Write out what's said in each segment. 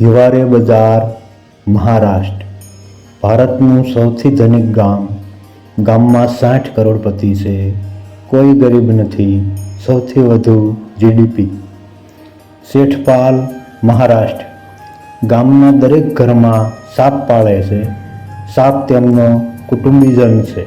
હિવારે બજાર, મહારાષ્ટ્ર, ભારતનું સૌથી ધનિક ગામ, ગામમાં સાઠ કરોડપતિ છે. કોઈ ગરીબ નથી, સૌથી વધુ જીડીપી શેઠપાલ, મહારાષ્ટ્ર, ગામના દરેક ઘરમાં સાપ પાળે છે. સાપ તેમનો કુટુંબીજન છે.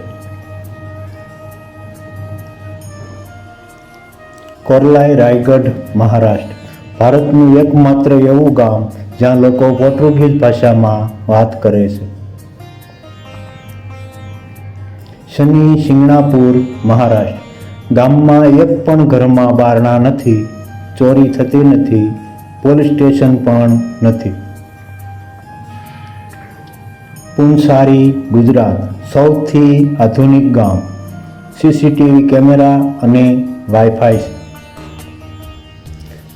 કોરલાઈ, રાયગઢ, મહારાષ્ટ્ર, ભારતનું એકમાત્ર એવું ગામ જ્યાં લોકો પોર્ટુગીઝ ભાષામાં વાત કરે છે. શનિ શિંગણાપુર, મહારાષ્ટ્ર. ગામમાં એક પણ ઘરમાં બારણા નથી, ચોરી થતી નથી, પોલીસ સ્ટેશન પણ નથી. પુનસારી, ગુજરાત, સૌથી આધુનિક ગામ. સીસીટીવી કેમેરા અને વાઈફાઈ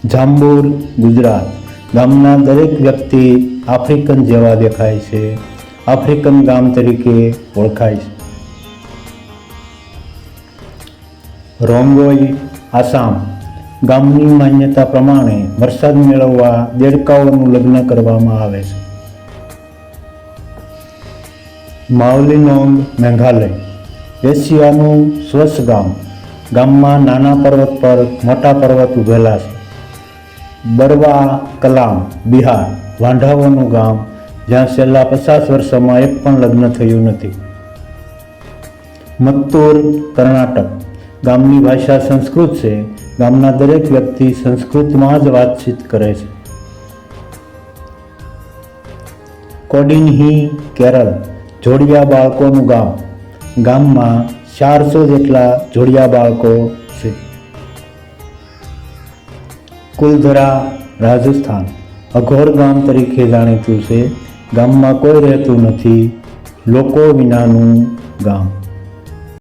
જાંબુર, ગુજરાત. ગામના દરેક વ્યક્તિ આફ્રિકન જેવા દેખાય છે. આફ્રિકન ગામ તરીકે ઓળખાય છે. રોંગોઈ, આસામ. ગામની માન્યતા પ્રમાણે વરસાદ મેળવવા દેડકાઓનું લગ્ન કરવામાં આવે છે. માવલીનોંગ મેઘાલય. એશિયાનું સ્વચ્છ ગામ. ગામમાં નાના પર્વત પર મોટા પર્વત ઉભેલા છે. બરવા કલામ, બિહાર વાંઢાઓનું ગામ, જ્યાં છેલ્લા પચાસ વર્ષોમાં એક પણ લગ્ન થયું નથી. મત્તુર, કર્ણાટક, ગામની ભાષા સંસ્કૃત છે. ગામના દરેક વ્યક્તિ સંસ્કૃતમાં જ વાતચીત કરે છે. કોડિનહી, કેરળ, જોડિયા બાળકોનું ગામ. ગામમાં ચારસો જેટલા જોડિયા બાળકો છે. કુલધરા રાજસ્થાન. અઘોર ગામ તરીકે જાણીતું છે. ગામમાં કોઈ રહેતું નથી. લોકો વિનાનું ગામ.